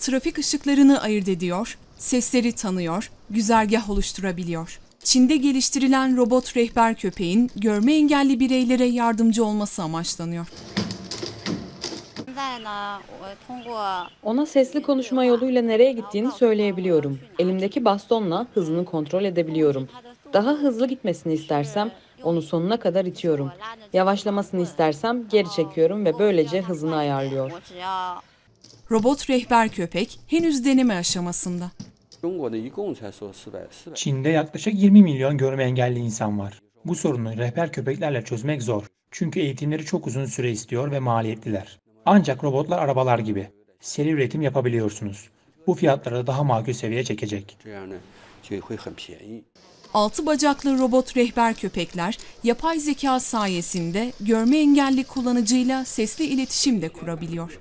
trafik ışıklarını ayırt ediyor, sesleri tanıyor, güzergah oluşturabiliyor. Çin'de geliştirilen robot rehber köpeğin görme engelli bireylere yardımcı olması amaçlanıyor. Ona sesli konuşma yoluyla nereye gittiğini söyleyebiliyorum. Elimdeki bastonla hızını kontrol edebiliyorum. Daha hızlı gitmesini istersem onu sonuna kadar itiyorum. Yavaşlamasını istersem geri çekiyorum ve böylece hızını ayarlıyor. Robot rehber köpek henüz deneme aşamasında. Çin'de yaklaşık 20 milyon görme engelli insan var. Bu sorunu rehber köpeklerle çözmek zor. Çünkü eğitimleri çok uzun süre istiyor ve maliyetliler. Ancak robotlar arabalar gibi. Seri üretim yapabiliyorsunuz. Bu fiyatları daha makul seviyeye çekecek. Altı bacaklı robot rehber köpekler yapay zeka sayesinde görme engelli kullanıcıyla sesli iletişim de kurabiliyor.